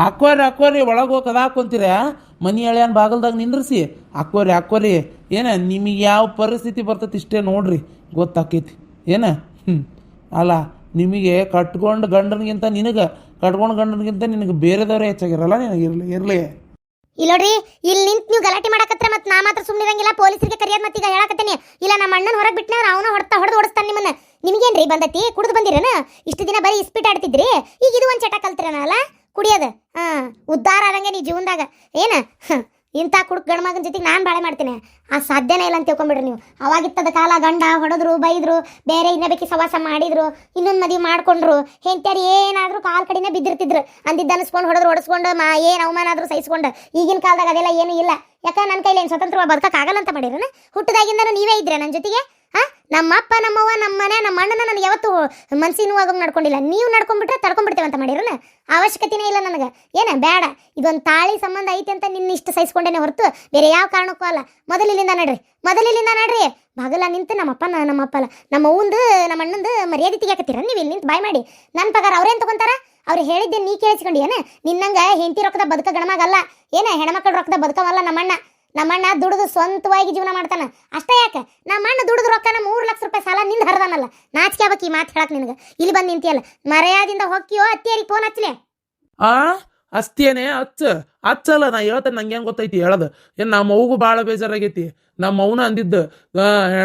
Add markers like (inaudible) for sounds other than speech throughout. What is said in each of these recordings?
ಹಾಕೋರಿ ಹಾಕೋರಿ ಒಳಗೆ ಹೋಗಿ ಕದ ಹಾಕೊಂತೀರ ಮನಿ ಎಳ್ಯಾನ ಬಾಗಲ್ದಾಗ ನಿಂದ್ರಿಸಿ. ಹಾಕೋರಿ ಹಾಕೋರಿ ಏನ ನಿಮಗೆ ಯಾವ ಪರಿಸ್ಥಿತಿ ಬರ್ತೈತಿ ಇಷ್ಟೇ ನೋಡ್ರಿ, ಗೊತ್ತಾಕೈತಿ. ಏನ? ಹ್ಞೂ ಅಲ್ಲ, ನಿಮಗೆ ಕಟ್ಕೊಂಡು ಗಂಡನಿಗಿಂತ ನಿನಗೆ ಕಟ್ಕೊಂಡು ಗಂಡನಿಗಿಂತ ನಿನಗೆ ಬೇರೆದವರೇ ಹೆಚ್ಚಾಗಿರಲ್ಲ ನಿನಗೆ ಇರಲಿ ಇರಲಿ. ಇಲ್ಲ ನೋಡ್ರಿ, ಇಲ್ಲಿ ನಿಂತ ನೀವು ಗಲಾಟೆ ಮಾಡಕತ್ರ ಮತ್ತೆ ನಾ ಮಾತ್ರ ಸುಮ್ಮನಿರಂಗಿಲ್ಲ ಪೊಲೀಸರಿಗೆ ಮತ್ತೆ ಮತ್ತೀಗ ಹೇಳಕತ್ತೇನೆ. ಇಲ್ಲ, ನಮ್ಮ ಅಣ್ಣನ ಹೊರಗೆ ಬಿಟ್ಟನ ಅವನು ಹೊಡ್ತಾ, ಹೊಡೆದು ಓಡಿಸ್ತಾನೆ ನಿಮ್ಮನ್ನ. ನಿಮ್ಗೇನ್ರಿ ಬಂದತಿ? ಕುಡಿದು ಬಂದಿರೇನ? ಇಷ್ಟು ದಿನ ಬರೀ ಇಸ್ಪಿಟ್ ಆಡ್ತಿದ್ರಿ? ಈಗ ಇದು ಒಂದು ಚಟ ಕಲ್ತಿರನ ಅಲ್ಲ ಕುಡಿಯೋದು? ಹಾ ಉದ್ಧಾರ ಆದಂಗೆ ನೀ ಜೀವನದಾಗ. ಏನ? ಇಂಥ ಕುಡುಕ್ ಗಂಡ್ಮಗನ ಜೊತೆಗೆ ನಾನು ಬಾಳೆ ಮಾಡ್ತೀನಿ. ಆ ಸಾಧ್ಯನೇ ಇಲ್ಲ ಅಂತ ತಿಳ್ಕೊಂಬಿಡ್ರಿ ನೀವು. ಅವಾಗಿತ್ತದ ಕಾಲ ಗಂಡ ಹೊಡೆದ್ರು, ಬೈದ್ರು, ಬೇರೆ ಇನ್ನಬೇಕಿ ಸವಾಸ ಮಾಡಿದ್ರು, ಇನ್ನೊಂದು ಮದುವೆ ಮಾಡ್ಕೊಂಡ್ರು. ಹೆಂಡ್ತಿಯರು ಏನಾದರೂ ಕಾಲ್ ಕಡಿನೇ ಬಿದ್ದಿರ್ತಿದ್ರು. ಅಂದಿದ್ದ ಅನಿಸ್ಕೊಂಡು ಹೊಡೆದ್ರು ಹೊಡೆಸ್ಕೊಂಡು ಮಾ, ಏನು ಅವಮಾನ ಆದರೂ ಸಹಿಸ್ಕೊಂಡು. ಈಗಿನ ಕಾಲದಾಗ ಅದೆಲ್ಲ ಏನು ಇಲ್ಲ. ಯಾಕಂದ್ರೆ ನನ್ನ ಕೈಲಿ ಏನು ಸ್ವತಂತ್ರವಾಗಿ ಬದುಕಕ್ಕಾಗಲ್ಲ ಅಂತ ಮಾಡಿರೋಣ ಹುಟ್ಟದಾಗಿಂದನೂ ನೀವೇ ಇದ್ರೆ ನನ್ನ ಜೊತೆಗೆ? ಹಾ ನಮ್ಮಪ್ಪ, ನಮ್ಮವ್ವ ನಮ್ಮ ಮನೆ ನಮ್ಮ ಅಣ್ಣನ ನನಗೆ ಯಾವತ್ತು ಮನ್ಸಿನ ನೋವಾಗಂಗೆ ನಡ್ಕೊಂಡಿಲ್ಲ. ನೀವು ನಡ್ಕೊಂಡ್ಬಿಟ್ರೆ ತಡ್ಕೊಂಡ್ಬಿಡ್ತೇವೆ ಅಂತ ಮಾಡಿರನ? ಅವಶ್ಯಕತೆನೇ ಇಲ್ಲ ನನಗೆ. ಏನ, ಬೇಡ. ಇದೊಂದು ತಾಳಿ ಸಂಬಂಧ ಐತೆ ಅಂತ ನಿನ್ನ ಇಷ್ಟು ಸಹಿಸ್ಕೊಂಡೇನೆ ಹೊರತು ಬೇರೆ ಯಾವ ಕಾರಣಕ್ಕೂ ಅಲ್ಲ. ಮೊದಲಿಲ್ಲಿಂದ ನಡ್ರಿ. ಮೊದಲಿಲ್ಲಿಂದ ನಡ್ರಿ. ಬಾಗಲ ನಿಂತು ನಮ್ಮಪ್ಪ ನಮ್ಮಪ್ಪ ಅಲ್ಲ. ನಮ್ಮ ಅವ್ವಂದು ನಮ್ಮ ಅಣ್ಣಂದು ಮರ್ಯಾದೆ ತೆಗಿಯಾಕತ್ತೀರ? ನೀವು ಇಲ್ಲಿ ನಿಂತು ಬಾಯ್ ಮಾಡಿ. ನನ್ನ ಪಗಾರ ಅವ್ರೇನು ತಗೊಂತಾರ? ಅವ್ರು ಹೇಳಿದ್ದೆ ನೀ ಕೇಳಿಸ್ಕೊಂಡಿ, ಏನ? ನಿನ್ನಂಗೆ ಹೆಂಡತಿ ರೊಕ್ಕದ ಬದುಕ ಗಣಮಾಗಲ್ಲ. ಏನ, ಹೆಣ್ಮಕ್ಳ ರೊಕ್ಕದ ಬದುಕವಲ್ಲ ನಮ್ಮಣ್ಣ. ನಮ್ಮಣ್ಣ ದುಡಿದು ಸ್ವಂತವಾಗಿ ಜೀವನ ಮಾಡ್ತಾನ. ಅಷ್ಟೇ ಯಾಕೆ? ನಮ್ಮಣ್ಣ ದುಡಿದು ರೊಕ್ಕನ ಮೂರು ಲಕ್ಷ ರೂಪಾಯಿ ಸಾಲ ನಿಂದ ಹರಿದಾನಲ್ಲ. ನಾಚಿಕೆ ಈ ಮಾತು ಹೇಳಕ್ ನಿನಗೆ. ಇಲ್ಲಿ ಬಂದು ನಿಂತಿಯಲ್ಲ. ಮರ್ಯಾದಿಂದ ಹೊಕ್ಕಿಯೋ ಅತ್ತಿಯರಿಗೆ ಫೋನ್ ಹಚ್ಚಲೆ ಆ? ಅಷ್ಟೇನೆ ಹಚ್ಚ. ಹಚ್ಚಲ್ಲ, ನಾ ಹೇಳ್ತೇನೆ, ನಂಗೆ ಹೆಂಗ್ ಗೊತ್ತೈತಿ ಹೇಳದು. ಏನು ನಮ್ಮ ಅವ್ಗೂ ಭಾಳ ಬೇಜಾರಾಗೈತಿ. ನಮ್ಮ ಅವನ ಅಂದಿದ್ದು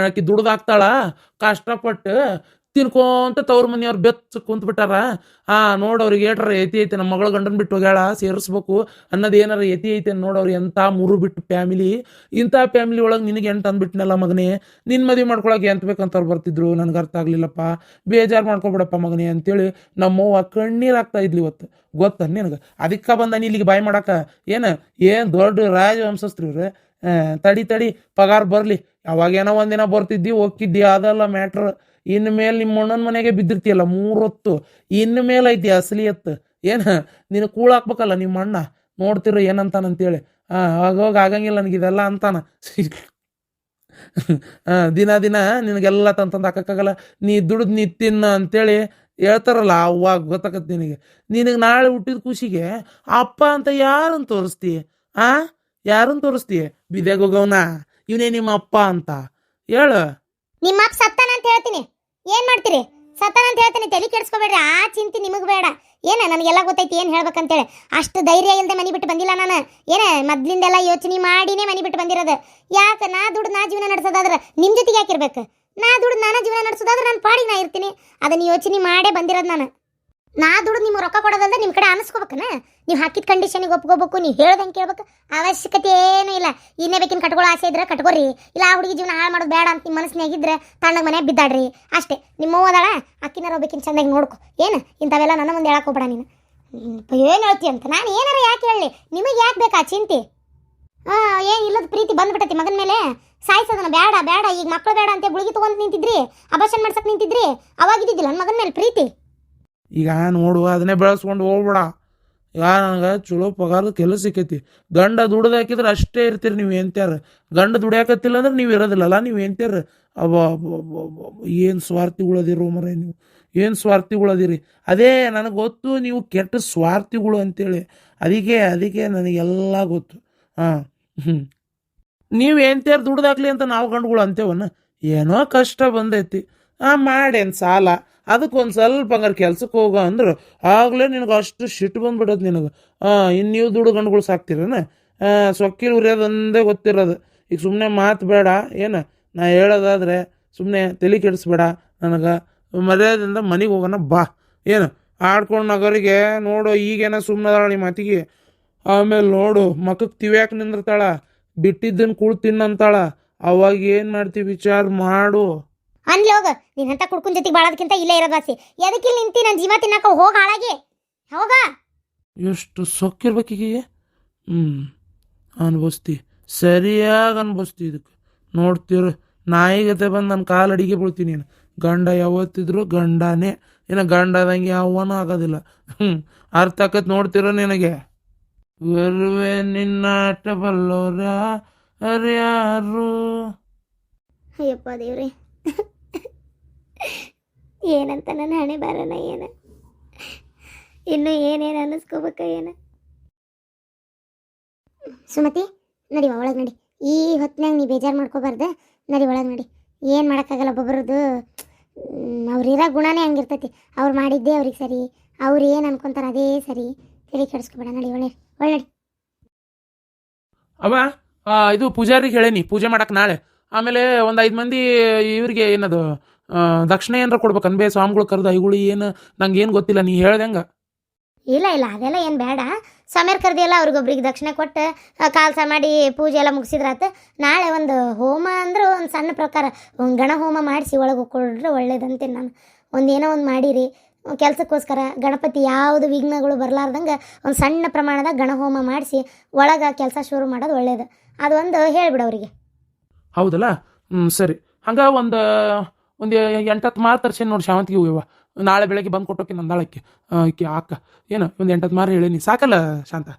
ಆಕಿ ದುಡ್ದಾಕ್ತಾಳ, ಕಷ್ಟಪಟ್ಟು ತಿನ್ಕೊಂತ ತವ್ರ ಮನೆಯವ್ರು ಬೆಚ್ಚ ಕುಂತ್ ಬಿಟ್ಟಾರ. ಆ ನೋಡವ್ರಿಗೆ ಏಟ್ರ ಎತಿ ಐತೆ ನಮ್ಮ ಮಗಳ ಗಂಡನ್ ಬಿಟ್ಟು ಹೋಗ್ಯಾಳ ಸೇರಿಸ್ಬೇಕು ಅನ್ನೋದು ಏನಾರ ಎತಿ ಐತೆ ನೋಡವ್ರು ಎಂಥ ಮೂರು ಬಿಟ್ಟು ಫ್ಯಾಮಿಲಿ. ಇಂಥ ಫ್ಯಾಮಿಲಿ ಒಳಗೆ ನಿನಗೆ ಎಂಟು ಅಂದ್ಬಿಟ್ನಲ್ಲ ಮಗನೇ ನಿನ್ನ ಮದುವೆ ಮಾಡ್ಕೊಳಕ್ಕೆ ಎಂತ ಬೇಕಂತವ್ರು ಬರ್ತಿದ್ರು ನನಗೆ ಅರ್ಥ ಆಗ್ಲಿಲ್ಲಪ್ಪ ಬೇಜಾರು ಮಾಡ್ಕೊಬಿಡಪ್ಪ ಮಗನೇ ಅಂತೇಳಿ ನಮ್ಮವ್ವ ಕಣ್ಣೀರು ಆಗ್ತಾ ಇದ್ಲಿ ಇವತ್ತು. ಗೊತ್ತ ನಿನಗೆ? ಅದಕ್ಕೆ ಬಂದ ನೀ ಇಲ್ಲಿಗೆ ಬಾಯ್ ಮಾಡಾಕ? ಏನು ಏನು ದೊಡ್ಡ ರಾಜವಂಶಸ್ತ್ರಿ ಇವ್ರು? ಆ, ತಡಿ ತಡಿ ಪಗಾರ ಬರಲಿ. ಅವಾಗೇನೋ ಒಂದಿನ ಬರ್ತಿದ್ದಿ ಹೋಗಿದ್ದಿ ಅದಲ್ಲ ಮ್ಯಾಟ್ರ್ ಇನ್ನು ಮೇಲೆ ನಿಮ್ಮ ಅಣ್ಣನ ಮನೆಗೆ ಬಿದ್ದಿರ್ತೀಯಲ್ಲ ಮೂರೊತ್ತು. ಇನ್ನು ಮೇಲೆ ಐತಿ ಅಸಲಿ ಎತ್ತು. ಏನು? ನೀನು ಕೂಳ ಹಾಕ್ಬೇಕಲ್ಲ ನಿಮ್ಮ ಅಣ್ಣ. ನೋಡ್ತಿರೋ ಏನಂತಾನಂತೇಳಿ. ಹಾಂ ಆಗೋಗಿ ಆಗಂಗಿಲ್ಲ ನನಗೆ ಇದೆಲ್ಲ ಅಂತಾನ. (laughs) ಆ, ದಿನ ದಿನ ನಿನಗೆಲ್ಲ ತಂತಂದು ಹಾಕಕ್ಕಾಗಲ್ಲ. ನೀ ದುಡ್ದು ನೀ ತಿನ್ನ ಅಂತೇಳಿ ಹೇಳ್ತಾರಲ್ಲ ಅವಾಗ ಗೊತ್ತಾಗತ್ತೆ ನಿನಗೆ. ನಿನಗೆ ನಾಳೆ ಹುಟ್ಟಿದ ಖುಷಿಗೆ ಅಪ್ಪ ಅಂತ ಯಾರನ್ನು ತೋರಿಸ್ತೀಯ ಆ? ಯಾರನ್ನು ತೋರಿಸ್ತೀಯ ಬಿದ್ಯಾಗ ಹೋಗವನ? ಇವನೇ ನಿಮ್ಮ ಅಪ್ಪ ಅಂತ. ಹೇಳು. ನಿಮ್ಮ ಅಪ್ಪ ಸತ್ತಾನ ಅಂತ ಹೇಳ್ತೀನಿ. ಏನ್ ಮಾಡ್ತೀರಿ? ಸತ್ತಾನ ಅಂತ ಹೇಳ್ತೀನಿ, ತಲೆ ಕೆಡಿಸ್ಕೋಬೇಡ್ರಿ. ಆ ಚಿಂತೆ ನಿಮಗೆ ಬೇಡ. ಏನ ನನಗೆಲ್ಲ ಗೊತ್ತೈತಿ, ಏನು ಹೇಳ್ಬೇಕಂತೇಳಿ. ಅಷ್ಟು ಧೈರ್ಯ ಇಲ್ಲದೆ ಮನೆ ಬಿಟ್ಟು ಬಂದಿಲ್ಲ ನಾನು. ಏನೇ ಮೊದ್ಲಿಂದೆಲ್ಲ ಯೋಚನೆ ಮಾಡಿನೇ ಮನೆ ಬಿಟ್ಟು ಬಂದಿರೋದು. ಯಾಕೆ ನಾ ದುಡ್ಡು ನಾ ಜೀವನ ನಡೆಸೋದಾದ್ರೆ ನಿಮ್ಮ ಜೊತೆಗೆ ಯಾಕಿರ್ಬೇಕು? ನಾ ದುಡ್ಡು ನಾನು ಜೀವನ ನಡೆಸೋದಾದ್ರೆ ನಾನು ಪಾಡಿ ನಾ ಇರ್ತೀನಿ. ಅದನ್ನು ಯೋಚನೆ ಮಾಡೇ ಬಂದಿರೋದು ನಾನು. ನಾ ದುಡ್ಡು ನಿಮ್ಗೆ ರೊಕ್ಕ ಕೊಡೋದಲ್ದೆ ನಿಮ್ಮ ಕಡೆ ಅನಿಸ್ಕೋಬೇಕನ? ನೀವು ಹಾಕಿದ ಕಂಡೀಷನಿಗೆ ಒಪ್ಕೋಬೇಕು, ನೀವು ಹೇಳ್ದಂಗೆ ಕೇಳ್ಬೇಕು. ಅವಶ್ಯಕತೆ ಏನೂ ಇಲ್ಲ. ಇನ್ನೇ ಬೇಕಿನ ಕಟ್ಕೊಳ್ಳೋ ಆಸೆ ಇದ್ರೆ ಕಟ್ಕೋರಿ. ಇಲ್ಲ, ಆ ಹುಡುಗಿ ಜೀವನ ಹಾಳು ಮಾಡೋದು ಬೇಡ ಅಂತ ನಿಮ್ಮ ಮನಸ್ಸಿನಾಗಿದ್ರೆ ತಣ್ಣಗೆ ಮನೆ ಬಿದ್ದಾಡ್ರಿ. ಅಷ್ಟೇ. ನಿಮ್ಮ ಓದಾಳ ಅಕ್ಕಿನಾರ ಬೇಕಿನ ಚಂದಾಗಿ ನೋಡ್ಕೊ. ಏನು? ಇಂಥವೆಲ್ಲ ನನ್ನ ಮುಂದೆ ಹೇಳಕ್ ಹೋಗ್ಬೇಡ ನೀನು. ಏನು ಹೇಳ್ತಿ ಅಂತ? ನಾನು ಏನಾರ ಯಾಕೆ ಹೇಳಿ ನಿಮಗೆ ಯಾಕೆ ಬೇಕಾ ಚಿಂತೆ? ಹಾಂ ಏನು ಇಲ್ಲದ ಪ್ರೀತಿ ಬಂದ್ಬಿಟ್ಟತಿ ಮಗನ ಮೇಲೆ. ಸಾಯಿಸೋದನ್ನ ಬೇಡ ಬೇಡ. ಈಗ ಮಕ್ಕಳು ಬೇಡ ಅಂತ ಗುಳಿಗೆ ತೊಗೊಂಡು ನಿಂತಿದ್ರಿ. ಅಭಾಷಣ ಮಾಡ್ಸಕ್ ನಿಂತಿದ್ರಿ. ಅವಾಗ ಮಗನ್ ನನ್ನ ಮಗನ ಮೇಲೆ ಪ್ರೀತಿ? ಈಗ ನೋಡು, ಅದನ್ನೇ ಬೆಳೆಸ್ಕೊಂಡು ಹೋಗ್ಬೇಡ. ಈಗ ನನಗೆ ಚಲೋ ಪಗಾರದ ಕೆಲಸ ಸಿಕ್ಕೈತಿ. ಗಂಡ ದುಡ್ದು ಹಾಕಿದ್ರೆ ಅಷ್ಟೇ ಇರ್ತೀರಿ ನೀವು ಎಂತ್ಯಾರ ಗಂಡ ದುಡಿಯಾಕತ್ತಿಲ್ಲ ಅಂದ್ರೆ ನೀವು ಇರೋದಿಲ್ಲಲ್ಲ, ನೀವು ಎಂತ್ಯಾರ ಅವ ಏನು ಸ್ವಾರ್ಥಿಗಳದಿರೋ ಮರ ನೀವು. ಏನು ಸ್ವಾರ್ಥಿಗಳದಿರಿ. ಅದೇ ನನಗೆ ಗೊತ್ತು, ನೀವು ಕೆಟ್ಟ ಸ್ವಾರ್ಥಿಗಳು ಅಂತೇಳಿ. ಅದಕ್ಕೆ ಅದಕ್ಕೆ ನನಗೆಲ್ಲ ಗೊತ್ತು. ಹಾಂ. ನೀವು ಎಂತ್ಯಾರ ದುಡ್ದಾಕ್ಲಿ ಅಂತ ನಾವು ಗಂಡುಗಳು ಅಂತೇವನ್ನ ಏನೋ ಕಷ್ಟ ಬಂದೈತಿ. ಹಾಂ, ಮಾಡೇನು ಸಾಲ. ಅದಕ್ಕೊಂದು ಸ್ವಲ್ಪ ಹಂಗಾರೆ ಕೆಲ್ಸಕ್ಕೆ ಹೋಗೋ ಅಂದ್ರೆ ಆಗಲೇ ನಿನಗೆ ಅಷ್ಟು ಶಿಟ್ಟು ಬಂದ್ಬಿಡೋದು ನಿನಗೆ. ಇನ್ನು ನೀವು ದುಡ್ಡು ಗಂಡುಗಳು ಸಾಕ್ತಿರೇನ? ಸೊಕ್ಕಿಲ್ ಉರಿಯೋದೊಂದೇ ಗೊತ್ತಿರೋದು. ಈಗ ಸುಮ್ಮನೆ ಮಾತು ಬೇಡ, ಏನು? ನಾ ಹೇಳೋದಾದರೆ ಸುಮ್ಮನೆ ತಲೆ ಕೆಡಿಸ್ಬೇಡ ನನಗೆ. ಮರ್ಯಾದಿಂದ ಮನೆಗೆ ಹೋಗೋಣ ಬಾ. ಏನು? ಆಡ್ಕೊಂಡು ನಗರಿಗೆ ನೋಡು, ಈಗೇನ ಸುಮ್ಮನೆ ನಿಮ್ಮ ಮಾತಿಗೆ ಆಮೇಲೆ ನೋಡು ಮಕ್ಕಕ್ಕೆ ತಿವ್ಯಾಕೆ ನಿಂದಿರ್ತಾಳ. ಬಿಟ್ಟಿದ್ದನ್ನು ಕುಳ್ ತಿನ್ನಂತಾಳ. ಅವಾಗ ಏನು ಮಾಡ್ತೀವಿ ವಿಚಾರ ಮಾಡು. ಅನ್ಲಿ ಹೋಗ. ನೀನಂತ ಕುಡ್ಕೊಂಡ್ ಜೊತೆಗೆ ಬಾಳೋದಕ್ಕಿಂತ ಇಲ್ಲೇ ಇರೋದು ವಾಸಿ. ಎದಕ್ಕಿಲ್ಲಿ ನಿಂತಿ ನನ್ನ ಜೀವ ತಿನ್ನಕ ಹೋಗ ಹಾಳಾಗಿ? ಹೋಗ. ಎಷ್ಟು ಸೊಕ್ಕಿರ್ಬೇಕೀಗ ಹ್ಞೂ ಅನ್ಭವಿಸ್ತಿ. ಸರಿಯಾಗಿ ಅನ್ಭವಿಸ್ತಿ ಇದಕ್ಕೆ ನೋಡ್ತಿರು ನಾಯಿಗತೆ ಬಂದು ನನ್ನ ಕಾಲು ಅಡಿಗೆ ಬೀಳ್ತೀನಿ ನೀನು. ಗಂಡ ಯಾವತ್ತಿದ್ರು ಗಂಡನೇ. ಇನ್ನು ಗಂಡದಂಗೆ ಯಾವನೂ ಆಗೋದಿಲ್ಲ. ಹ್ಞೂ ಅರ್ಥ ಆಕತ್ ನೋಡ್ತಿರೋ ನಿನಗೆ? ಬರುವೆ ನಿನ್ನ ಆಟ ಬಲ್ಲೋರ ಅರ್ಯಾರು? ಅಯ್ಯಪ್ಪ ದೇವ್ರಿ. ಏನಂತ ನನ್ನ ಹಣೆ ಬರೋಣ ಏನ? ಇನ್ನು ಏನೇನು ಅನ್ನಿಸ್ಕೋಬೇಕ ಏನ? ಸುಮತಿ ನಡಿ ಒಳಗೆ ನಡಿ. ಈ ಹೊತ್ತಿನಾಗ ನೀ ಬೇಜಾರು ಮಾಡ್ಕೋಬಾರ್ದು. ನಡಿ ಒಳಗೆ ನಡಿ. ಏನು ಮಾಡೋಕ್ಕಾಗಲ್ಲ ಒಬ್ಬೊಬ್ಬರದ್ದು ಅವ್ರಿರೋ ಗುಣನೇ ಹಂಗಿರ್ತೈತಿ. ಅವ್ರು ಮಾಡಿದ್ದೇ ಅವ್ರಿಗೆ ಸರಿ. ಅವ್ರು ಏನು ಅನ್ಕೊಂತಾರೆ ಅದೇ ಸರಿ. ತಿಳಿ ಕೆಡಿಸ್ಕೊಬೇಡ ನಡಿ ಒಳ್ಳೆ ಒಳ್ಳೆ ಅವ ಆ, ಇದು ಪೂಜಾರಿಗೆ ಹೇಳೇನಿ. ಪೂಜೆ ಮಾಡಕ್ಕೆ ನಾಳೆ. ಆಮೇಲೆ ಒಂದು ಐದು ಮಂದಿ ಇವ್ರಿಗೆ ಏನದು ದಕ್ಷಿಣ ಏನಾರ ಕೊಡ್ಬೇಕು? ಅನ್ಬೇ ಸ್ವಾಮಿಗಳು ಕರೆದು ಐಗುಳಿ ಏನು? ನಂಗೆ ಏನು ಗೊತ್ತಿಲ್ಲ ನೀ ಹೇಳ್ದಂಗ ಇಲ್ಲ ಇಲ್ಲ ಅದೆಲ್ಲ ಏನು ಬೇಡ. ಸಮೀರ್ ಕರ್ದಿಯಲ್ಲ ಅವ್ರಿಗೊಬ್ರಿಗೆ ದಕ್ಷಿಣೆ ಕೊಟ್ಟು ಕಾಲ್ಸ ಮಾಡಿ ಪೂಜೆ ಎಲ್ಲ ಮುಗಿಸಿದ್ರಾತು ನಾಳೆ ಒಂದು ಹೋಮ ಅಂದ್ರೆ ಒಂದು ಸಣ್ಣ ಪ್ರಕಾರ ಒಂದು ಗಣ ಹೋಮ ಮಾಡಿಸಿ ಒಳಗೆ ಕೊಡ್ರೆ ಒಳ್ಳೇದಂತೀನಿ ನಾನು. ಒಂದೇನೋ ಒಂದು ಮಾಡಿರಿ. ಕೆಲಸಕ್ಕೋಸ್ಕರ ಗಣಪತಿ ಯಾವುದು ವಿಘ್ನಗಳು ಬರಲಾರ್ದಂಗೆ ಒಂದು ಸಣ್ಣ ಪ್ರಮಾಣದ ಗಣಹೋಮ ಮಾಡಿಸಿ ಒಳಗೆ ಕೆಲಸ ಶುರು ಮಾಡೋದು ಒಳ್ಳೇದು. ಅದು ಒಂದು ಹೇಳ್ಬಿಡು ಅವರಿಗೆ. ಹೌದಲ್ಲ? ಹ್ಞೂ ಸರಿ. ಹಂಗೆ ಒಂದು ಒಂದು ಎಂಟತ್ತು ಮಾರು ತರ್ಸೇನು ನೋಡಿ ಶಾವಂತಿಗೆ ಹೂವ ನಾಳೆ ಬೆಳಗ್ಗೆ ಬಂದು ಕೊಟ್ಟೋಕೆ ನಂದಾಳಕ್ಕೆ ಆಕೆ ಅಕ್ಕ ಏನು, ಒಂದು ಎಂಟತ್ತು ಮಾರು ಹೇಳೀನಿ ಸಾಕಲ್ಲ ಶಾಂತ?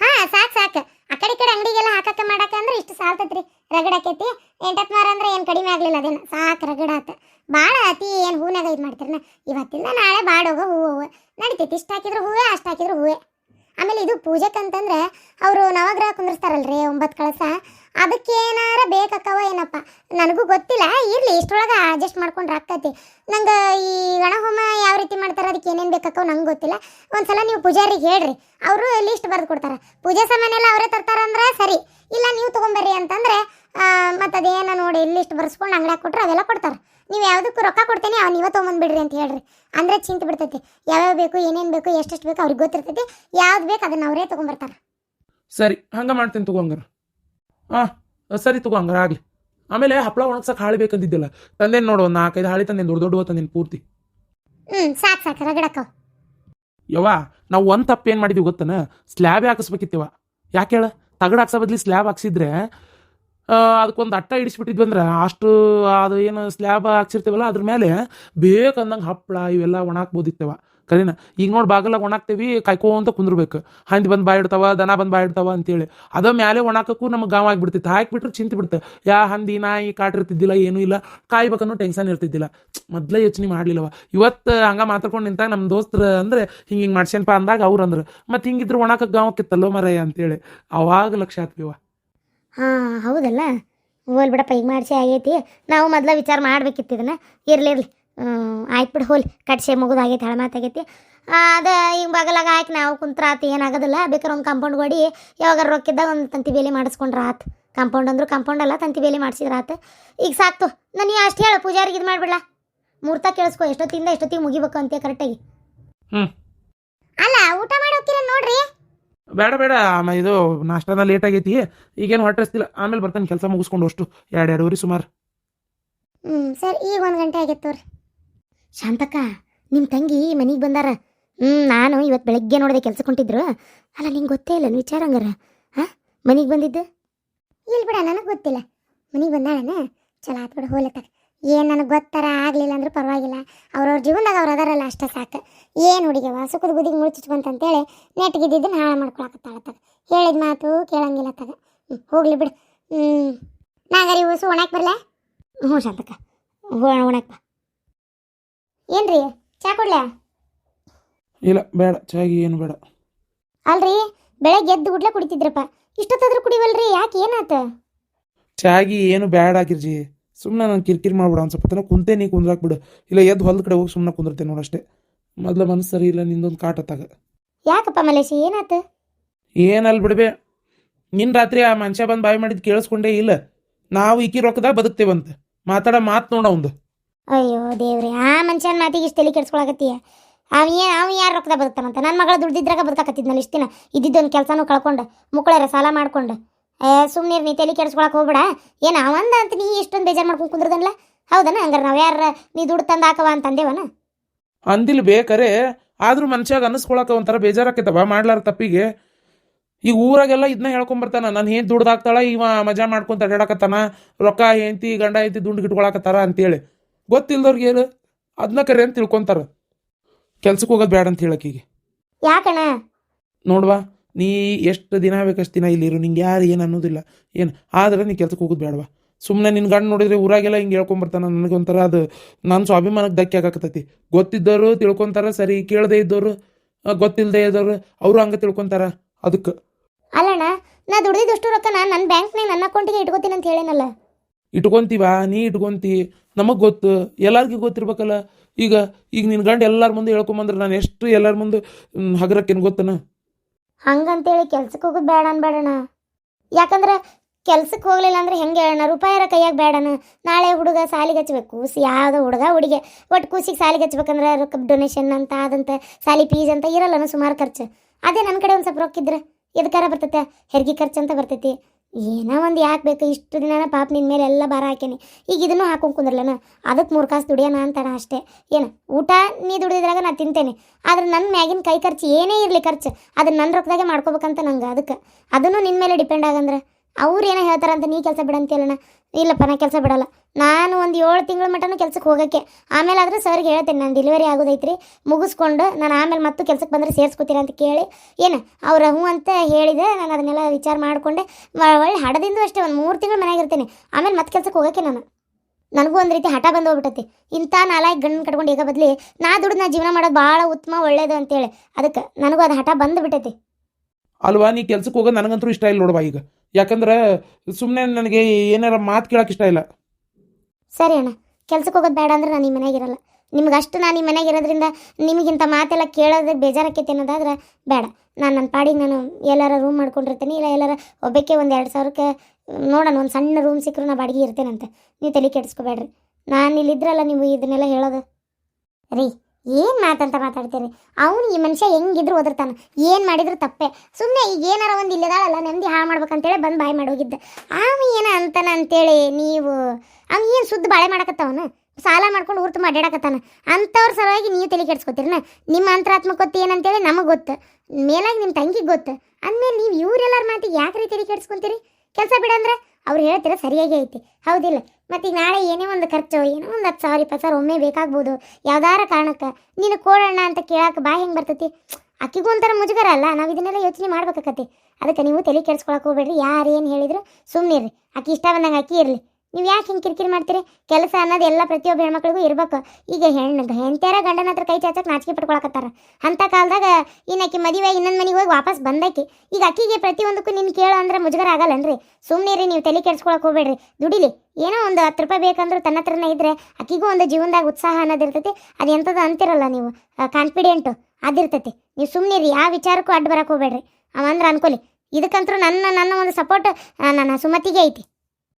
ಹಾ, ಸಾಕು ಸಾಕು. ಆ ಕಡೆ ಕಡೆ ಅಂಗಡಿಗೆಲ್ಲ ಹಾಕಕ್ಕೆ ಮಾಡಕ ಅಂದ್ರೆ ಇಷ್ಟು ಸಾಲ್ತತ್ರಿ ರಗಡ ಆಕೈತಿ. ಎಂಟತ್ ಮಾರ ಅಂದ್ರೆ ಏನು ಕಡಿಮೆ ಆಗಲಿಲ್ಲ ಅದೇನ. ಸಾಕು, ರಗಡ ಆತ. ಬಾಳ ಅತಿ ಏನು ಹೂನಾಗ ಇದು ಮಾಡ್ತಾರನ. ಇವತ್ತಿಲ್ಲ, ನಾಳೆ ಬಾಡೋಗ ಹೂವು ನಡಿತೈತಿ. ಇಷ್ಟ ಹಾಕಿದ್ರು ಹೂವೇ, ಅಷ್ಟು ಹಾಕಿದ್ರು ಹೂವೇ. ಆಮೇಲೆ ಇದು ಪೂಜೆಕಂತಂದ್ರೆ ಅವರು ನವಗ್ರಹ ಕುಂದಿರ್ಸ್ತಾರಲ್ರಿ ಒಂಬತ್ತು ಕಳಸ. ಅದಕ್ಕೆ ಏನಾರ ಬೇಕಕ್ಕವ ಏನಪ್ಪ? ನನಗೂ ಗೊತ್ತಿಲ್ಲ. ಇರ್ಲಿ ಇಷ್ಟೊಳಗೆ ಅಡ್ಜಸ್ಟ್ ಮಾಡ್ಕೊಂಡ್ರೆ ಆಕತಿ ನಂಗೆ ಈ ಗಣಹೋಮ ಯಾವ ರೀತಿ ಮಾಡ್ತಾರೆ, ಅದಕ್ಕೆ ಏನೇನು ಬೇಕಕ್ಕವ ನಂಗೆ ಗೊತ್ತಿಲ್ಲ. ಒಂದ್ಸಲ ನೀವು ಪೂಜಾರಿಗೆ ಹೇಳ್ರಿ. ಅವರು ಲಿಸ್ಟ್ ಬರೆದು ಕೊಡ್ತಾರೆ. ಪೂಜೆ ಸಾಮಾನೆಲ್ಲ ಅವರೇ ತರ್ತಾರಂದ್ರೆ ಸರಿ. ಇಲ್ಲ, ನೀವು ತೊಗೊಂಬರ್ರಿ ಅಂತಂದ್ರೆ ಮತ್ತು ಅದೇನೋ ನೋಡಿ ಲಿಸ್ಟ್ ಬರ್ಸ್ಕೊಂಡು ಅಂಗಡಿಯಾಗ ಕೊಟ್ಟರೆ ಅವೆಲ್ಲ ಕೊಡ್ತಾರೆ. ನೀವು ಯಾವುದಕ್ಕೂ ರೊಕ್ಕ ಕೊಡ್ತೇನೆ ಅವ್ನು ನೀವೇ ತೊಗೊಂಬಂದ್ಬಿಡ್ರಿ ಅಂತ ಹೇಳ್ರಿ. ಅಂದ್ರೆ ಚಿಂತೆ ಬಿಡ್ತೈತಿ. ಯಾವ್ಯಾವ ಬೇಕು ಏನೇನು ಬೇಕು ಎಷ್ಟೆಷ್ಟು ಬೇಕು ಅವ್ರಿಗೆ ಗೊತ್ತಿರ್ತೈತಿ. ಯಾವ್ದು ಬೇಕು ಅದನ್ನ ಅವರೇ ತೊಗೊಂಬರ್ತಾರೆ ಸರಿ ಹಂಗೆ ಮಾಡ್ತೀನಿ ತಗೋಂಗಾರ ಹಾಂ ಸರಿ ತಗೋ ಹಂಗಾರ ಆಗಲಿ. ಆಮೇಲೆ ಹಪ್ಪಳ ಒಣಗ್ಸಕ್ಕೆ ಹಾಳಿ ಬೇಕಂದಿದ್ದಿಲ್ಲ ತಂದೆ ನೋಡು ಒಂದು ನಾಲ್ಕೈದು ಹಾಳಿ ತಂದೇನು ದೊಡ್ಡ ದೊಡ್ಡ ತಂದೇನು ಪೂರ್ತಿ. ಹ್ಞೂ ಸಾಕು ಸಾಕು ರಗಡಕ್ಕ ಯವ್ವ ನಾವು ಒಂದು ತಪ್ಪು ಏನು ಮಾಡಿದ್ದೀವಿ ಗೊತ್ತನ? ಸ್ಲ್ಯಾಬೇ ಹಾಕಿಸ್ಬೇಕಿತ್ತವ. ಯಾಕೆ ಹೇಳ? ತಗಡು ಹಾಕ್ಸೋ ಬದ್ಲಿ ಸ್ಲ್ಯಾಬ್ ಹಾಕ್ಸಿದ್ರೆ ಅದಕ್ಕೊಂದು ಅಟ್ಟ ಇಡಿಸ್ಬಿಟ್ಟಿದ್ವಿ ಅಂದ್ರೆ ಅಷ್ಟು ಅದು ಏನು ಸ್ಲ್ಯಾಬ್ ಹಾಕ್ಸಿರ್ತೇವಲ್ಲ ಅದ್ರ ಮೇಲೆ ಬೇಕಂದಂಗೆ ಹಪ್ಪಳ ಇವೆಲ್ಲ ಒಣಾಕ್ಬೋದಿತ್ತವ. ಕರೀನ, ಈಗ ನೋಡಿ ಬಾಗಲಾಗ ಒಣಾಕ್ತೇವಿ ಅಂತ ಕುಂದ್ರಬೇಕು. ಹಂದಿ ಬಂದು ಬಾಯಿಡ್ತಾವ ದನ ಬಂದು ಬಾಯಿಡ್ತಾವ ಅಂತೇಳಿ. ಅದ ಮೇಲೆ ಒಣಾಕಕ್ಕೂ ನಮ್ಗೆ ಗಾವ ಆಗಿಬಿಡ್ತಿತ್ತು. ಹಾಕಿಬಿಟ್ರೆ ಚಿಂತೆ ಬಿಡ್ತೆ. ಯಾ ಹಂದಿ, ನಾಯಿ ಕಾಟಿರ್ತಿದ್ದಿಲ್ಲ ಏನೂ ಇಲ್ಲ. ಕಾಯ್ಬೇಕನ್ನೋ ಟೆನ್ಷನ್ ಇರ್ತಿದ್ದಿಲ್ಲ. ಮೊದಲೇ ಯೋಚನೆ ಮಾಡಲಿಲ್ಲವ. ಇವತ್ತು ಹಂಗೆ ಮಾತಾಡ್ಕೊಂಡು ನಿಂತಾಗ ನಮ್ಮ ದೋಸ್ತರ ಅಂದ್ರೆ ಹಿಂಗೆ ಹಿಂಗೆ ಮಾಡ್ಸೇನಪ್ಪ ಅಂದಾಗ ಅವ್ರು ಅಂದ್ರು. ಮತ್ತೆ ಹಿಂಗಿದ್ರೆ ಒಣಾಕ ಗಾವಕ್ಕಿತ್ತಲ್ಲೋ ಮರಯ್ಯ ಅಂತೇಳಿ. ಅವಾಗ ಲಕ್ಷ ಆತ್ವಿವ ಹಾಂ ಹೌದಲ್ಲ? ಹೋಲ್ ಬಿಡಪ್ಪ ಈಗ ಮಾಡಿಸಿ ಆಗೈತಿ. ನಾವು ಮೊದಲ ವಿಚಾರ ಮಾಡ್ಬೇಕಿತ್ತು ಇದನ್ನು. ಇರ್ಲಿ ಇರ್ಲಿ. ಆಯ್ತು ಬಿಡು ಹೋಲ್. ಕಟ್ಸೆ ಮುಗಿದು ಆಗೈತಿ ಹಳ ಮಾತಾಗೈತಿ ಅದು ಈಗ ಬಗಲಾಗ ಹಾಕಿ ನಾವು ಕುಂತ್ರ ಆತು ಏನಾಗೋದಿಲ್ಲ ಬೇಕಾದ್ರೆ ಒಂದು ಕಾಂಪೌಂಡ್ ಗೋಡಿ ಯಾವಾಗ ರೊಕ್ಕಿದ್ದಾಗ ಒಂದು ತಂತಿ ಬೇಲಿ ಮಾಡಿಸ್ಕೊಂಡ್ರೆ ಆತು. ಕಾಂಪೌಂಡ್ ಅಂದ್ರು ಕಾಂಪೌಂಡ್ ಅಲ್ಲ ತಂತಿ ಬೇಲಿ ಮಾಡಿಸಿದ್ರೆ ಆತು. ಈಗ ಸಾಕ್ತು ನಾನು ಅಷ್ಟು ಹೇಳು ಪೂಜಾರಿಗೆ ಇದು ಮಾಡಿಬಿಡ್ಲ? ಮೂರ್ತ ಕೇಳಿಸ್ಕೊ ಎಷ್ಟೊತ್ತಿಂದ ಎಷ್ಟೊತ್ತಿಗೆ ಮುಗಿಬೇಕು ಅಂತ ಕರೆಕ್ಟಾಗಿ. ಅಲ್ಲ ಊಟ ಮಾಡಿ ಹೋಗ್ತೀರ ನೋಡ್ರಿ. ಬೇಡ ಬೇಡ ಆಮೇಲೆ ಇದು ನಾಷ್ಟಾನ ಲೇಟ್ ಆಗೈತಿ. ಈಗೇನು ಹೊಟ್ಟೆಸ್ತಿಲ್ಲ ಆಮೇಲೆ ಬರ್ತಾನೆ ಕೆಲಸ ಮುಗಿಸ್ಕೊಂಡು ಅಷ್ಟು. ಎರಡು ಎರಡೂವರೆ ಸುಮಾರು. ಹ್ಞೂ ಸರ್ ಈಗ ಒಂದು ಗಂಟೆ ಆಗೈತೆ ತೋರಿ. ಶಾಂತಕ್ಕ ನಿಮ್ಮ ತಂಗಿ ಮನೆಗೆ ಬಂದಾರ. ಹ್ಞೂ ನಾನು ಇವತ್ತು ಬೆಳಗ್ಗೆ ನೋಡಿದೆ ಕೆಲ್ಸಕ್ಕೆ ಹೊಂಟಿದ್ರು. ಅಲ್ಲ ನಿಂಗೆ ಗೊತ್ತೇ ಇಲ್ಲ ವಿಚಾರ ಹಂಗಾರ ಹಾಂ ಮನೆಗೆ ಬಂದಿದ್ದು? ಇಲ್ಲ ಬಿಡ ನನಗೆ ಗೊತ್ತಿಲ್ಲ. ಮನೆಗೆ ಬಂದಾಳನ? ಚಲ ಆತ್ ಬಿಡ ಹೋಲತ್ತಾಗ ಏನು ನನಗೆ ಗೊತ್ತಾರ? ಆಗಲಿಲ್ಲ ಅಂದ್ರೆ ಪರವಾಗಿಲ್ಲ. ಅವ್ರವ್ರ ಜೀವನದಾಗ ಅವ್ರು ಅದಾರಲ್ಲ ಅಷ್ಟೇ ಸಾಕು. ಏನು ಹುಡುಗಿವ ಸುಖದ ಗುದಿಗೆ ಮುಳುಚಿಟ್ಕೊಂತಂತೇಳಿ ನೆಟ್ಗಿದ್ದಿದ್ದನ್ನು ಹಾಳು ಮಾಡ್ಕೊಳಕತ್ತಾಳತ್ತಾಗ ಹೇಳಿದ ಮಾತು ಕೇಳಂಗಿಲ್ಲ ತಗ. ಹೋಗಲಿ ಹೋಗ್ಲಿ ಬಿಡು. ಹ್ಞೂ ನಾಗರಿ ಉಸು ಒಣಕ್ಕೆ ಬರಲೇ? ಹ್ಞೂ ಶಾಂತಕ್ಕ. ಹೋ ಏನು ರೀ ಚಾ ಕೊಡ್ಲ? ಇಲ್ಲ ಬೇಡ. ಚಾಗಿ ಏನು ಬೇಡ. ಅಲ್ರಿ? ಬೆಳಗ್ಗೆ ಎದ್ದು ಗುಡ್ಲೆ ಕುಡಿತಿದ್ರಪ್ಪ. ಇಷ್ಟೊತ್ತಾದ್ರೂ ಕುಡಿವಲ್ರಿ? ಯಾಕೆ ಏನಾಯ್ತು ಚಾಗಿ ಏನು ಬೇಡ ಆಗಿರ್ಜಿ ಸುಮ್ಮನೆ ನಾನು ಕಿರಿಕಿರಿ ಮಾಡ್ಬಿಡ ಒಂದು ಸ್ವಲ್ಪ ತನಕ ಕುಂತೆ ನೀ ಕುಂದ್ರಾಕ್ ಬಿಡು ಇಲ್ಲ ಎದ್ದು ಹೊಲದ ಕಡೆ ಹೋಗಿ ಸುಮ್ಮನೆ ಕುಂದಿರ್ತೇನೆ ನೋಡಷ್ಟೇ ಅಷ್ಟೇ. ಮೊದ್ಲು ಮನಸ್ಸು ಸರಿ ಇಲ್ಲ ನಿಂದೊಂದು ಕಾಟತ್ತಾಗ ಯಾಕಪ್ಪ ಮಲೇಶಿ ಏನಾತ? ಏನಲ್ಲ ಬಿಡ್ಬೇ? ನಿನ್ನ ರಾತ್ರಿ ಆ ಮನುಷ್ಯ ಬಂದು ಬಾಯಿ ಮಾಡಿದ್ ಕೇಳಿಸ್ಕೊಂಡೇ ಇಲ್ಲ. ನಾವು ಈಕಿ ರೊಕ್ಕದಾಗ ಬದುಕ್ತೇವಂತ. ಮಾತಾಡ ಮಾತು ನೋಡ ಒಂದು ಅಯ್ಯೋ ದೇವ್ರಿ ಆ ಮನುಷ್ಯನ ಮಾತಿಗೆ ಇಷ್ಟು ತಲೆ ಕೆಡ್ಸ್ಕೊಳಕತ್ತೀಯ? ಅವ ಏನು ಅವ ಯಾರು ರೊಕ್ಕದ ಬದುಕ್ತಾನಂತ? ನನ್ನ ಮಗಳ ದುಡ್ದಿದ್ರಾಗ ಬದುಕಾಕತ್ತಿದ್ನಲ್ಲ ಇಷ್ಟು ದಿನ. ಇದ್ದಿದ್ದೊಂದು ಕೆಲಸನೂ ಕಳ್ಕೊಂಡು ಮುಕ್ಕಳರ ಸಾಲ ಮಾಡ್ಕೊಂಡು. ಏ ಸುಮ್ಮನೆ ನೀ ತಲೆ ಕೆಡಿಸ್ಕೊಳಕ್ ಹೋಗ್ಬೇಡ. ಏನು ಅವಂದ ಅಂತ ನೀ ಇಷ್ಟೊಂದು ಬೇಜಾರು ಮಾಡ್ಕೊಂಡು ಕುಂದ್ರದನ್ಲ? ಹೌದನ? ಹಂಗಾರೆ ನಾವು ಯಾರ ನೀ ದುಡ್ಡು ತಂದು ಹಾಕವ ಅಂತ ಅಂದೇವನ? ಅಂದಿಲ್ ಬೇಕರೆ ಆದ್ರೂ ಮನುಷ್ಯಾಗ ಅನ್ನಿಸ್ಕೊಳಕ ಒಂಥರ ಬೇಜಾರಾಕೈತವ ಮಾಡ್ಲಾರ ತಪ್ಪಿಗೆ. ಈಗ ಊರಾಗೆಲ್ಲ ಇದನ್ನ ಹೇಳ್ಕೊಂಬರ್ತಾನ ನಾನು ಏನ್ ದುಡ್ದಾಕ್ತಾಳ ಇವ ಮಜಾ ಮಾಡ್ಕೊಂತ ಅಡ್ಯಾಡಕತ್ತಾನ ರೊಕ್ಕ ಹೆಂಡತಿ ಗಂಡ ಹೆಂಡತಿ ದುಂಡು ಗಿಟ್ಕೊಳಕತ್ತಾರ ಅಂತೇಳಿ. ಗೊತ್ತಿಲ್ದವ್ರಿಗೆ ಏನು ಅದನ್ನ ಕರೆ ಅಂತ ತಿಳ್ಕೊಂತಾರ. ಕೆಲ್ಸಕ್ಕೆ ಹೋಗೋದು ಬೇಡ ಅಂತ ಹೇಳಕ್ಕೀಗ ಯಾಕಣ್ಣ? ನೋಡ್ವಾ ನೀ ಎಷ್ಟು ದಿನ ಬೇಕಷ್ಟು ದಿನ ಇಲ್ಲಿರು ನಿಂಗೆ ಯಾರು ಏನು ಅನ್ನೋದಿಲ್ಲ. ಏನು? ಆದ್ರೆ ನೀ ಕೆಲ್ಸಕ್ಕೆ ಹೋಗೋದು ಬೇಡವಾ? ಸುಮ್ಮನೆ ನಿನ್ನ ಗಂಡು ನೋಡಿದ್ರೆ ಊರಾಗೆಲ್ಲ ಹಿಂಗೆ ಹೇಳ್ಕೊಂಬರ್ತಾನೆ ನನಗೊಂಥರ ಅದು ನನ್ನ ಸ್ವಾಭಿಮಾನಕ್ಕೆ ಧಕ್ಕೆ ಆಗಾಕತ್ತೈತಿ ಗೊತ್ತಿದ್ದವರು ತಿಳ್ಕೊಂತಾರ ಸರಿ ಕೇಳದೇ ಇದ್ದವರು ಗೊತ್ತಿಲ್ಲದೆ ಇದ್ದವರು ಅವರು ಹಂಗೆ ತಿಳ್ಕೊಂತಾರ? ಅದಕ್ಕೆ ಅಲ್ಲಣ್ಣ ನಾ ದುಡ್ದಿದ್ದಷ್ಟು ರೊಕ್ಕ ನಾನು ನನ್ನ ಬ್ಯಾಂಕ್ನಾಗ ನನ್ನ ಅಕೌಂಟಿಗೆ ಇಟ್ಕೋತೀನಿ ಅಂತ ಹೇಳೇನಲ್ಲ? ಇಟ್ಕೊಂತೀವ? ನೀ ಇಟ್ಕೊಂತಿ. ನಮಗೆ ಗೊತ್ತು. ಎಲ್ಲರಿಗೂ ಗೊತ್ತಿರ್ಬೇಕಲ್ಲ. ಈಗ ಈಗ ನಿನ್ನ ಗಂಡ ಎಲ್ಲರ ಮುಂದೆ ಹೇಳ್ಕೊಂಬಂದ್ರೆ ನಾನು ಎಷ್ಟು ಎಲ್ಲರ ಮುಂದೆ ಹಗರಕ್ಕೇನು ಗೊತ್ತನ? ಹಂಗಂತೇಳಿ ಕೆಲ್ಸಕ್ಕೆ ಹೋಗೋದು ಬೇಡ ಅನ್ಬೇಡಣ ಯಾಕಂದ್ರೆ ಕೆಲ್ಸಕ್ಕೆ ಹೋಗ್ಲಿಲ್ಲ ಅಂದ್ರೆ ಹೆಂಗೆ ಹೇಳೋಣ ರೂಪಾಯಿರ ಕೈಯಾಗ ಬೇಡಣ ನಾಳೆ ಹುಡುಗ ಸಾಲಿಗೆ ಹಚ್ಬೇಕು. ಯಾವುದೋ ಹುಡುಗ, ಹುಡುಗಿ. ಒಟ್ಟು ಕೂಸಿಗೆ ಸಾಲಿಗೆ ಹಚ್ಬೇಕಂದ್ರೆ ರೊಕ್ಕ ಡೊನೇಷನ್ ಅಂತ, ಅದಂತ, ಸಾಲಿ ಫೀಸ್ ಅಂತ ಇರಲ್ಲನ ಸುಮಾರು ಖರ್ಚು. ಅದೇ ನನ್ನ ಕಡೆ ಒಂದು ಸ್ವಲ್ಪ ರೊಕ್ಕಿದ್ರೆ ಎದಕ್ಕಾರ ಬರ್ತೈತೆ? ಹೆರಿಗೆ ಖರ್ಚು ಅಂತ ಬರ್ತೈತಿ. ಏನೋ ಒಂದು ಯಾಕೆ ಬೇಕು? ಇಷ್ಟು ದಿನ ಪಾಪ ನಿನ್ನ ಮೇಲೆ ಎಲ್ಲ ಭಾರ ಹಾಕೇನಿ ಈಗ ಇದನ್ನು ಹಾಕೊಂಡು ಕುಂದ್ರಲ್ಲನ ಅದಕ್ಕೆ ಮೂರು ಕಾಸು ದುಡಿಯೋಣ ಅಂತಾನೆ ಅಷ್ಟೇ. ಏನು? ಊಟ ನೀ ದುಡಿದ್ರಾಗ ನಾ ತಿಂತೇನೆ. ಆದ್ರೆ ನನ್ನ ಮ್ಯಾಗಿನ ಕೈ ಖರ್ಚು ಏನೇ ಇರಲಿ ಖರ್ಚು ಅದನ್ನ ನನ್ನ ರೊಕ್ಕದಾಗೆ ಮಾಡ್ಕೋಬೇಕಂತ ನಂಗೆ ಅದಕ್ಕೆ. ಅದನ್ನು ನಿನ್ನ ಮೇಲೆ ಡಿಪೆಂಡ್ ಆಗಂದ್ರೆ ಅವ್ರು ಏನೋ ಹೇಳ್ತಾರಂತ ನೀ ಕೆಲಸ ಬಿಡಂತಿಲ್ಲಣ್ಣ ಇಲ್ಲಪ್ಪ, ನಾ ಕೆಲಸ ಬಿಡಲ್ಲ. ನಾನು ಒಂದು ಏಳು ತಿಂಗಳ ಮಟನೂ ಕೆಲಸಕ್ಕೆ ಹೋಗೋಕ್ಕೆ. ಆಮೇಲೆ ಆದ್ರೆ ಸರ್ಗೆ ಹೇಳ್ತೇನೆ, ನಾನು ಡೆಲಿವರಿ ಆಗೋದೈತ್ರಿ. ಮುಗಿಸ್ಕೊಂಡು ನಾನು ಆಮೇಲೆ ಮತ್ತೆ ಕೆಲಸಕ್ಕೆ ಬಂದರೆ ಸೇರಿಸ್ಕೊತೀರ ಅಂತ ಕೇಳಿ. ಏನು, ಅವ್ರ ಹ್ಞೂ ಅಂತ ಹೇಳಿದೆ, ನಾನು ಅದನ್ನೆಲ್ಲ ವಿಚಾರ ಮಾಡಿಕೊಂಡೆ. ಒಳ್ಳೆ ಹಡದಿಂದ ಅಷ್ಟೇ, ಒಂದು ಮೂರು ತಿಂಗಳು ಮನೆಯಾಗ ಇರ್ತೇನೆ ಆಮೇಲೆ ಮತ್ತೆ ಕೆಲಸಕ್ಕೆ ಹೋಗೋಕ್ಕೆ ನಾನು. ನನಗೂ ಒಂದು ರೀತಿ ಹಠ ಬಂದು ಹೋಗ್ಬಿಟ್ಟೈತಿ ಇಂಥ ನಾಲ್ಕು ಗಂಡನ ಕಟ್ಕೊಂಡು ಈಗ ಬದಲಿ ನಾ ದುಡ್ದು ನಾ ಜೀವನ ಮಾಡೋದು ಭಾಳ ಉತ್ತಮ, ಒಳ್ಳೇದು ಅಂತೇಳಿ ಅದಕ್ಕೆ ನನಗೂ ಅದು ಹಠ ಬಂದು ಬಿಟ್ಟೈತಿ ಅಲ್ವಾ, ನೀ ಕೆಲ್ಸಕ್ಕೆ ಹೋಗೋದು ನನಗಂತೂ ಇಷ್ಟ ಇಲ್ಲ ನೋಡುವ ಈಗ. ಯಾಕಂದ್ರೆ ಸುಮ್ಮನೆ ನನಗೆ ಏನಾರ ಮಾತು ಕೇಳೋಕೆ ಇಷ್ಟ ಇಲ್ಲ. ಸರಿ ಅಣ್ಣ ಕೆಲ್ಸಕ್ಕೆ ಹೋಗೋದು ಬೇಡ ಅಂದ್ರೆ ನಾನು ನಿಮ್ಮ ಮನೆಯಾಗಿರಲ್ಲ ನಿಮ್ಗೆ ಅಷ್ಟು ನಾನು ನಿಮ್ಮ ಮನೆಗೆ ಇರೋದ್ರಿಂದ ನಿಮಗಿಂತ ಮಾತೆಲ್ಲ ಕೇಳೋದು ಬೇಜಾರಾಕೈತೆ ಅನ್ನೋದಾದ್ರೆ ಬೇಡ. ನಾನು ನನ್ನ ಪಾಡಿಗೆ ನಾನು ಎಲ್ಲಾರ ರೂಮ್ ಮಾಡ್ಕೊಂಡಿರ್ತೀನಿ, ಇಲ್ಲ ಎಲ್ಲಾರ ಒಬ್ಬಕ್ಕೆ ಒಂದು ಎರಡು ಸಾವಿರಕ್ಕೆ, ನೋಡೋಣ, ಒಂದು ಸಣ್ಣ ರೂಮ್ ಸಿಕ್ಕರು ನಾ ಬಾಡಿಗೆ ಇರ್ತೇನಂತೆ. ನೀವು ತಲೆ ಕೆಡಿಸ್ಕೋಬೇಡ್ರಿ. ನಾನು ಇಲ್ಲಿದ್ರಲ್ಲ ನೀವು ಇದನ್ನೆಲ್ಲ ಹೇಳೋದು. ರೀ ಏನು ಮಾತಂತ ಮಾತಾಡ್ತೀರಿ? ಅವನು ಈ ಮನುಷ್ಯ ಹೆಂಗಿದ್ರು ಓದಿರ್ತಾನೆ. ಏನು ಮಾಡಿದ್ರು ತಪ್ಪೆ. ಸುಮ್ಮನೆ ಈಗ ಏನಾರ ಒಂದು ಇಲ್ಲದಾಳಲ್ಲ, ನೆಮ್ಮದಿ ಹಾಳು ಮಾಡ್ಬೇಕಂತೇಳಿ ಬಂದು ಮಾಡಿ ಮಾಡೋಗಿದ್ದ ಅವ ಏನ ಅಂತಾನ ಅಂತೇಳಿ ನೀವು ಅವ್ನು ಏನು ಸುದ್ದ ಬಾಳೆ ಮಾಡಕತ್ತವನು ಸಾಲ ಮಾಡ್ಕೊಂಡು ಊರ್ತು ಅಡ್ಡಾಡಕತ್ತಾನ ಅಂಥವ್ರ ಸಲುವಾಗಿ ನೀವು ತಲೆ ಕೆಡ್ಸ್ಕೊತೀರನ? ನಿಮ್ಮ ಅಂತರಾತ್ಮಕತೆ ಏನಂತೇಳಿ ನಮಗೆ ಗೊತ್ತು. ಮೇಲಾಗಿ ನಿಮ್ಮ ತಂಗಿಗೆ ಗೊತ್ತು. ಅಂದಮೇಲೆ ನೀವು ಇವರೆಲ್ಲರ ಮಾತಿಗೆ ಯಾಕೆ ರೀ ತಲೆ ಕೆಡ್ಸ್ಕೊಂತೀರಿ? ಕೆಲಸ ಬಿಡಂದ್ರೆ? ಅವ್ರು ಹೇಳ್ತೀರ ಸರಿಯಾಗಿ ಐತಿ. ಹೌದಿಲ್ಲ. ಮತ್ತು ನಾಳೆ ಏನೇ ಒಂದು ಖರ್ಚು, ಏನೋ ಒಂದು ಹತ್ತು ಸಾವಿರ, ಇಪ್ಪತ್ತು ಸಾವಿರ ಒಮ್ಮೆ ಬೇಕಾಗ್ಬೋದು. ಯಾವ್ದಾರ ಕಾರಣಕ್ಕೆ. ನೀನು ಕೋಡೋಣ ಅಂತ ಕೇಳಕ್ಕೆ ಬಾ ಹೆಂಗೆ ಬರ್ತೈತಿ? ಅಕ್ಕಿಗೂ ಒಂಥರ ಮುಜುಗರ ಅಲ್ಲ. ನಾವು ಇದನ್ನೆಲ್ಲ ಯೋಚನೆ ಮಾಡ್ಬೇಕಾಕತಿ. ಅದಕ್ಕೆ ನೀವು ತಲೆ ಕೆಡ್ಸ್ಕೊಳಕ್ಕೆ ಹೋಗ್ಬೇಡ್ರಿ. ಯಾರು ಏನು ಹೇಳಿದ್ರು ಸುಮ್ಮನಿರ್ರಿ ಅಕ್ಕಿ ಇಷ್ಟ ಬಂದಂಗೆ ಅಕ್ಕಿ ಇರಲಿ. ನೀವು ಯಾಕೆ ಹಿಂಗೆ ಕಿರಿಕಿರಿ ಮಾಡ್ತೀರಿ? ಕೆಲಸ ಅನ್ನೋದು ಎಲ್ಲ ಪ್ರತಿಯೊಬ್ಬ ಹೆಣ್ಮಕ್ಳಿಗೂ ಇರ್ಬೇಕು. ಈಗ ಹೆಣ್ಣು ಹೆಂಡ್ತಾರ ಗಂಡನ ಹತ್ರ ಕೈ ಚಾಚಕ್ಕೆ ನಾಚಿಕೆ ಪಡ್ಕೊಳಕತ್ತಾರ ಅಂಥ ಕಾಲದಾಗ ಇನ್ನಕ್ಕೆ ಮದುವೆ, ಇನ್ನೊಂದು ಮನೆಗೆ ಹೋಗಿ ವಾಪಸ್ ಬಂದಾಕಿ, ಈಗ ಅಕ್ಕಿಗೆ ಪ್ರತಿಯೊಂದಕ್ಕೂ ನಿನ್ನ ಕೇಳು ಅಂದ್ರೆ ಮುಜುಗರ ಆಗಲ್ಲನ್ರಿ? ಸುಮ್ಮನೆ ರೀ ನೀವು ತಲೆ ಕೆಡ್ಸ್ಕೊಳಕ್ಕೆ ಹೋಗ್ಬೇಡ್ರಿ. ದುಡಿಲಿ. ಏನೋ ಒಂದು ಹತ್ತು ರೂಪಾಯಿ ಬೇಕಂದ್ರೂ ತನ್ನ ಹತ್ರನೇ ಇದ್ರೆ ಅಕ್ಕಿಗೂ ಒಂದು ಜೀವನದಾಗ ಉತ್ಸಾಹ ಅನ್ನೋದು ಇರ್ತೈತಿ. ಅದು ಎಂಥದ್ದು ಅಂತಿರಲ್ಲ ನೀವು. ಕಾನ್ಫಿಡೆಂಟು ಅದಿರ್ತೈತಿ ನೀವು ಸುಮ್ಮನೆ ರೀ ಯಾವ ವಿಚಾರಕ್ಕೂ ಅಡ್ಡ ಬರಕ್ಕೆ ಹೋಗ್ಬೇಡ್ರಿ. ಅವಂದ್ರೆ ಅನ್ಕೊಲಿ. ಇದಕ್ಕಂತೂ ನನ್ನ ನನ್ನ ಒಂದು ಸಪೋರ್ಟ್ ನನ್ನ ಸುಮತಿಗೆ ಐತಿ.